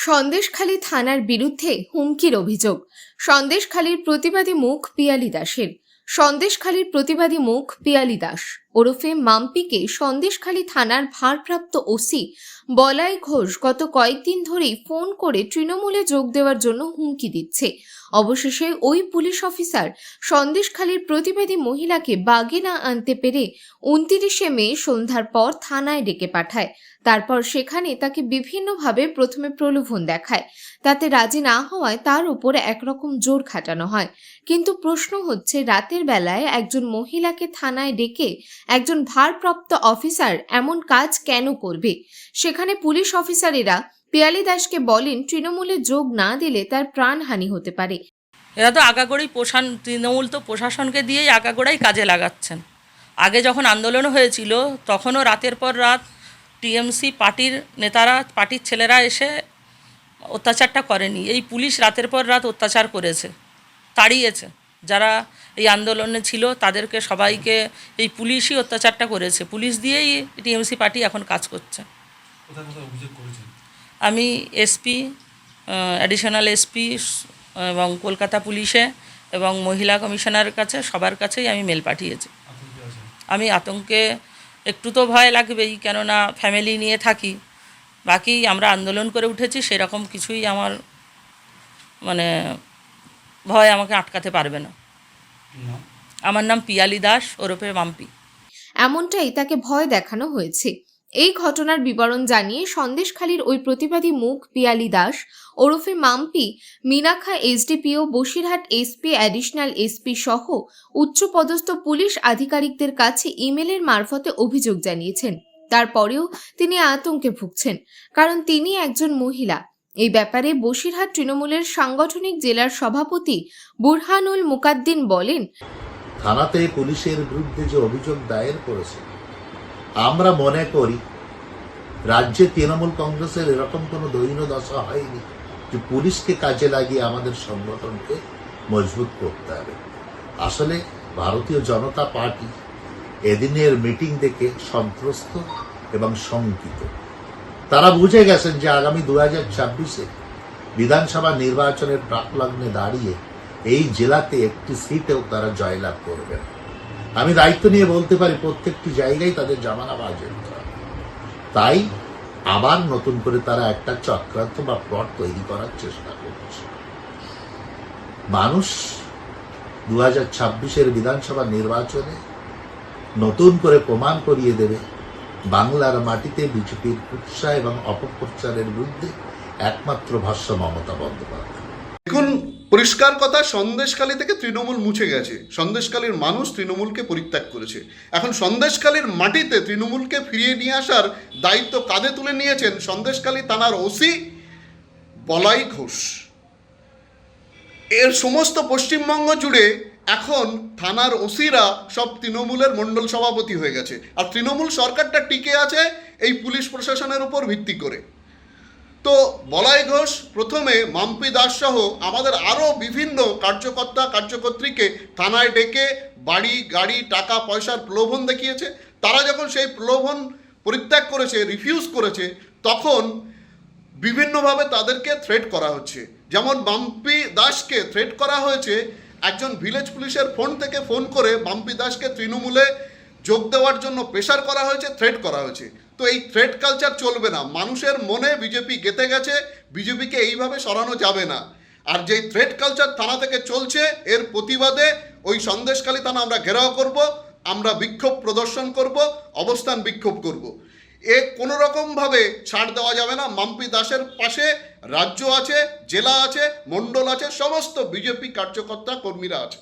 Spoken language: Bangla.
সন্দেশখালী থানার বিরুদ্ধে হুমকির অভিযোগ। সন্দেশখালীর প্রতিবাদী মুখ পিয়ালি দাসের। সন্দেশখালীর প্রতিবাদী মুখ পিয়ালি দাস। ওরফে মাম্পিকে সন্দেশখালী থানার ভারপ্রাপ্ত ওসি বলাই ঘোষ গত কয়েকদিন ধরেই ফোন করে তৃণমূলে যোগ দেওয়ার জন্য হুমকি দিচ্ছে। অবশেষে ওই পুলিশ অফিসার সন্দেশখালীর প্রতিবাদী মহিলাকে বাগে না আনতে পেরে উনতিরিশে মে সন্ধ্যার পর থানায় ডেকে পাঠায়। তারপর সেখানে তাকে বিভিন্নভাবে প্রথমে প্রলোভন দেখায়। তাতে রাজি না হওয়ায় তার উপরে একরকম জোর খাটানো হয়। কিন্তু প্রশ্ন হচ্ছে, রাতের বেলায় একজন মহিলাকে থানায় ডেকে একজন ভারপ্রাপ্ত অফিসার এমন কাজ কেন করবে? সেখানে পুলিশ অফিসারেরা পিয়ালি দাসকে বলেন, তৃণমূলে যোগ না দিলে তার প্রাণহানি হতে পারে। এরা তো আগাগোড়াই প্রশান, তৃণমূল তো প্রশাসনকে দিয়েই আগাগোড়াই কাজে লাগাচ্ছেন। আগে যখন আন্দোলন হয়েছিল, তখনও রাতের পর রাত টিএমসি পার্টির নেতারা, পার্টির ছেলেরা এসে অত্যাচারটা করেনি। এই পুলিশ রাতের পর রাত অত্যাচার করেছে, তাড়িয়েছে। যারা এই আন্দোলনে ছিল তাদেরকে সবাইকে এই পুলিশই অত্যাচারটা করেছে। পুলিশ দিয়েই টিএমসি পার্টি এখন কাজ করছে। আমি এসপি অ্যাডিশনাল এসপি এবং কলকাতা পুলিশে এবং মহিলা কমিশনারের কাছে সবার কাছেই আমি মেল পাঠিয়েছি। আমি আতঙ্কে একটু তো ভয় লাগবেই কেননা ফ্যামিলি নিয়ে থাকি। বাকি আমরা আন্দোলন করে উঠেছি সেরকম কিছুই আমার মানে ভয় আমাকে আটকাতে পারবে না। আমার নাম পিয়ালি দাস ওরফে মাম্পি এমনটাই তাকে ভয় দেখানো হয়েছে। এই ঘটনার বিবরণ জানিয়ে সন্দেশখালীর ওই প্রতিবাদী মুখ পিয়ালি দাস ওরফে Mampi Minakha SDPO Basirhat SP additional SP সহ উচ্চপদস্থ পুলিশ আধিকারিকদের কাছে ইমেলের মারফতে অভিযোগ জানিয়েছেন। তারপরেও তিনি আতঙ্কে ভুগছেন কারণ তিনি একজন মহিলা। এই ব্যাপারে বসিরহাট তৃণমূলের সাংগঠনিক জেলার সভাপতি বুরহানুল মুকাদ্দিন বলেন, থানাতে পুলিশের বিরুদ্ধে যে অভিযোগ দায়ের করেছে, আমরা মনে করি রাজ্যে তৃণমূল কংগ্রেসের এরকম কোনো দৈন্য দশা হয়নি যে পুলিশকে কাজে লাগিয়ে আমাদের সংগঠনকে মজবুত করতে হবে। আসলে ভারতীয় জনতা পার্টি এদিনের মিটিং দেখে সন্ত্রস্ত এবং শঙ্কিত। তারা বুঝে গেছেন যে আগামী দু হাজার ছাব্বিশে বিধানসভা নির্বাচনের প্রাকলগ্নে দাঁড়িয়ে এই জেলাতে একটি সিটেও তারা জয়লাভ করবেন আমি দায়িত্ব নিয়ে বলতে পারি, প্রত্যেকটি জায়গায় তাদের জামানা বাজে তাই আবার নতুন করে তারা একটা চক্রান্ত বা প্লট তৈরি করার চেষ্টা করছে। মানুষ দু হাজার ছাব্বিশের বিধানসভা নির্বাচনে নতুন করে প্রমাণ করিয়ে দেবে বাংলার মাটিতে বিজেপির উৎসাহ এবং অপপ্রচারের বিরুদ্ধে একমাত্র ভাষ্য মমতা বন্দ্যোপাধ্যায়। দেখুন, পরিষ্কার কথা সন্দেশকালী থেকে তৃণমূল মুছে গেছে। সন্দেশকালীর মানুষ তৃণমূলকে পরিত্যাগ করেছে। এখন সন্দেশকালীর মাটিতে তৃণমূলকে ফিরিয়ে নিয়ে আসার দায়িত্ব কাঁধে তুলে নিয়েছেন সন্দেশকালী থানার ওসি বলাই ঘোষ। এর সমস্ত পশ্চিমবঙ্গ জুড়ে এখন থানার ওসিরা সব তৃণমূলের মণ্ডল সভাপতি হয়ে গেছে। আর তৃণমূল সরকারটা টিকে আছে এই পুলিশ প্রশাসনের উপর ভিত্তি করে। তো বলাই ঘোষ, প্রথমে মাম্পি দাস সহ আমাদের আরও বিভিন্ন কার্যকর্তা, কার্যকর্ত্রীকে থানায় ডেকে বাড়ি, গাড়ি, টাকা, পয়সার প্রলোভন দেখিয়েছে। তারা যখন সেই প্রলোভন পরিত্যাগ করেছে রিফিউজ করেছে, তখন বিভিন্নভাবে তাদেরকে থ্রেট করা হচ্ছে। যেমন মাম্পি দাসকে থ্রেট করা হয়েছে একজন ভিলেজ পুলিশের ফোন থেকে ফোন করে মাম্পি দাসকে তৃণমূলে যোগ দেওয়ার জন্য প্রেশার করা হয়েছে থ্রেট করা হয়েছে। তো এই থ্রেট কালচার চলবে না। মানুষের মনে বিজেপি গেতে গেছে, বিজেপিকে এইভাবে সরানো যাবে না। আর যেই থ্রেট কালচার থানা থেকে চলছে, এর প্রতিবাদে ওই সন্দেশখালী থানা আমরা ঘেরাও করব, আমরা বিক্ষোভ প্রদর্শন করব, অবস্থান বিক্ষোভ করব। এ কোনো রকমভাবে ছাড় দেওয়া যাবে না। মাম্পি দাসের পাশে রাজ্য আছে, জেলা আছে, মণ্ডল আছে, সমস্ত বিজেপি কার্যকর্তা কর্মীরা আছে।